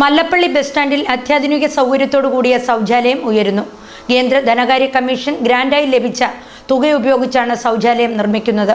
Mallappally bus സ്റ്റാൻഡിൽ അത്യാധുനിക സൗകര്യത്തോടു കൂടിയ ശൗചാലയം ഉയരുന്നു. കേന്ദ്ര ധനകാര്യ കമ്മീഷൻ ഗ്രാന്റായി ലഭിച്ച തുക ഉപയോഗിച്ചാണ് ശൗചാലയം നിർമ്മിക്കുന്നത്.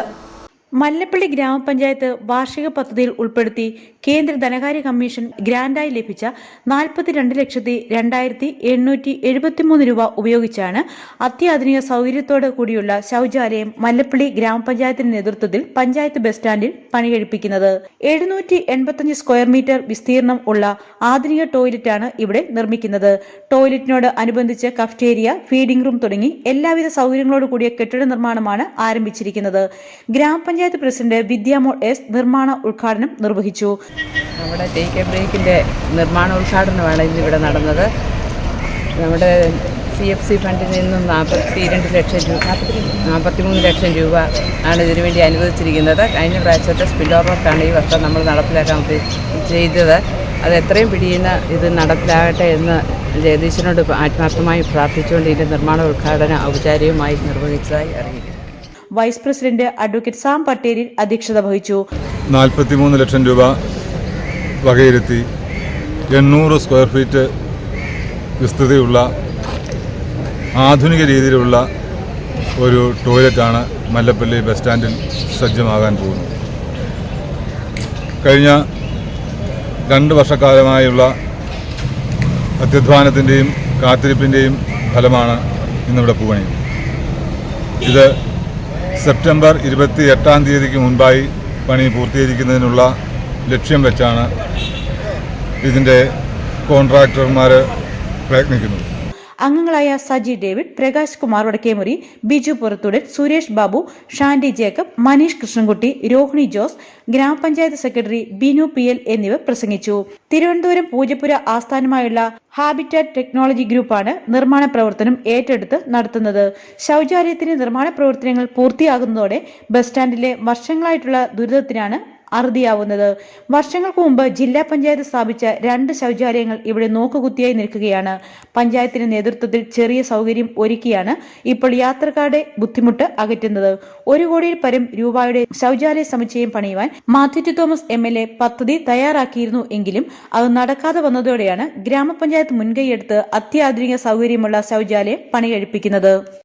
മല്ലപ്പള്ളി ഗ്രാമപഞ്ചായത്ത് വാർഷിക പദ്ധതിയിൽ ഉൾപ്പെടുത്തി കേന്ദ്ര ധനകാര്യ കമ്മീഷൻ ഗ്രാന്റായി ലഭിച്ച നാൽപ്പത്തിരണ്ട് ലക്ഷത്തി രണ്ടായിരത്തി എണ്ണൂറ്റി എഴുപത്തിമൂന്ന് രൂപ ഉപയോഗിച്ചാണ് അത്യാധുനിക സൗകര്യത്തോടെ കൂടിയുള്ള ശൗചാലയം മല്ലപ്പള്ളി ഗ്രാമപഞ്ചായത്തിന്റെ നേതൃത്വത്തിൽ പഞ്ചായത്ത് ബസ് സ്റ്റാൻഡിൽ പണികഴിപ്പിക്കുന്നത്. എഴുന്നൂറ്റി എൺപത്തഞ്ച് സ്ക്വയർ മീറ്റർ വിസ്തീർണം ഉള്ള ആധുനിക ടോയ്ലറ്റാണ് ഇവിടെ നിർമ്മിക്കുന്നത്. ടോയ്ലറ്റിനോട് അനുബന്ധിച്ച് കഫ്റ്റേരിയ ഫീഡിംഗ് റൂം തുടങ്ങി എല്ലാവിധ സൗകര്യങ്ങളോട് കൂടിയ കെട്ടിട നിർമ്മാണമാണ് ആരംഭിച്ചിരിക്കുന്നത്. ഗ്രാമപഞ്ചായത്ത് പ്രസിഡന്റ് വിദ്യാമോൾ എസ് നിർമ്മാണ ഉദ്ഘാടനം നിർവഹിച്ചു. നമ്മുടെ ടേക്ക് എ ബ്രേക്കിന്റെ നിർമ്മാണോദ്ഘാടനമാണ് ഇന്നിവിടെ നടന്നത്. നമ്മുടെ സി എഫ് സി ഫണ്ടിൽ നിന്നും നാൽപ്പത്തി രണ്ട് ലക്ഷം രൂപ നാൽപ്പത്തി മൂന്ന് ലക്ഷം രൂപ ആണ് ഇതിനു വേണ്ടി അനുവദിച്ചിരിക്കുന്നത്. കഴിഞ്ഞ പ്രാവശ്യത്തെ സ്പിൽ ഓവർക്കാണ് ഈ വർഷം നമ്മൾ നടപ്പിലാക്കാൻ ചെയ്തത്. അത് എത്രയും പിടിയുന്ന ഇത് നടപ്പിലാകട്ടെ എന്ന് ജഗദീശനോട് ആത്മാർത്ഥമായി പ്രാർത്ഥിച്ചുകൊണ്ട് ഇതിന്റെ നിർമ്മാണ ഉദ്ഘാടനം ഔപചാരികമായി നിർവഹിച്ചതായി അറിയിക്കുന്നു. വൈസ് പ്രസിഡന്റ് അഡ്വക്കേറ്റ് സാം പട്ടേലിൽ അധ്യക്ഷത വഹിച്ചു. നാൽപ്പത്തിമൂന്ന് ലക്ഷം രൂപ വകയിരുത്തി എണ്ണൂറ് സ്ക്വയർ ഫീറ്റ് വിസ്തൃതിയുള്ള ആധുനിക രീതിയിലുള്ള ഒരു ടോയ്ലറ്റാണ് മല്ലപ്പള്ളി ബസ് സ്റ്റാൻഡിൽ സജ്ജമാകാൻ പോകുന്നത്. കഴിഞ്ഞ രണ്ട് വർഷക്കാലമായുള്ള അത്യധ്വാനത്തിന്റെയും കാത്തിരിപ്പിന്റെയും ഫലമാണ് ഇന്നിവിടെ പൂവണി ഇത് സെപ്റ്റംബർ ഇരുപത്തി എട്ടാം തീയതിക്ക് മുൻപായി പണി പൂർത്തീകരിക്കുന്നതിനുള്ള ലക്ഷ്യം വെച്ചാണ് ഇതിന്റെ കോൺട്രാക്ടർമാർ പ്രയത്നിക്കുന്നത്. അംഗങ്ങളായ സജി ഡേവിഡ് പ്രകാശ് കുമാർ വടക്കേമുറി ബിജു പുറത്തുടൻ സുരേഷ് ബാബു ഷാൻഡി ജേക്കബ് മനീഷ് കൃഷ്ണൻകുട്ടി രോഹിണി ജോസ് ഗ്രാമപഞ്ചായത്ത് സെക്രട്ടറി ബിനു പി എൽ എന്നിവർ പ്രസംഗിച്ചു. തിരുവനന്തപുരം പൂജപ്പുര ആസ്ഥാനമായുള്ള ഹാബിറ്റാറ്റ് ടെക്നോളജി ഗ്രൂപ്പാണ് നിർമ്മാണ പ്രവർത്തനം ഏറ്റെടുത്ത് നടത്തുന്നത്. ശൌചാലയത്തിന്റെ നിർമ്മാണ പ്രവർത്തനങ്ങൾ പൂർത്തിയാകുന്നതോടെ ബസ് സ്റ്റാൻഡിലെ വർഷങ്ങളായിട്ടുള്ള ദുരിതത്തിനാണ് അറുതിയാവുന്നത്. വർഷങ്ങൾക്ക് മുമ്പ് ജില്ലാ പഞ്ചായത്ത് സ്ഥാപിച്ച രണ്ട് ശൗചാലയങ്ങൾ ഇവിടെ നോക്കുകുത്തിയായി നിൽക്കുകയാണ്. പഞ്ചായത്തിന്റെ നേതൃത്വത്തിൽ ചെറിയ സൗകര്യം ഒരുക്കിയാണ് ഇപ്പോൾ യാത്രക്കാരുടെ ബുദ്ധിമുട്ട് അകറ്റുന്നത്. ഒരു കോടിയിൽ പരം രൂപയുടെ ശൗചാലയ സമുച്ചയം പണിയുവാൻ Mathew Thomas M L A പദ്ധതി തയ്യാറാക്കിയിരുന്നു എങ്കിലും അത് നടക്കാതെ വന്നതോടെയാണ് ഗ്രാമപഞ്ചായത്ത് മുൻകൈയെടുത്ത് അത്യാധുനിക സൗകര്യമുള്ള ശൗചാലയം പണി കഴിപ്പിക്കുന്നത്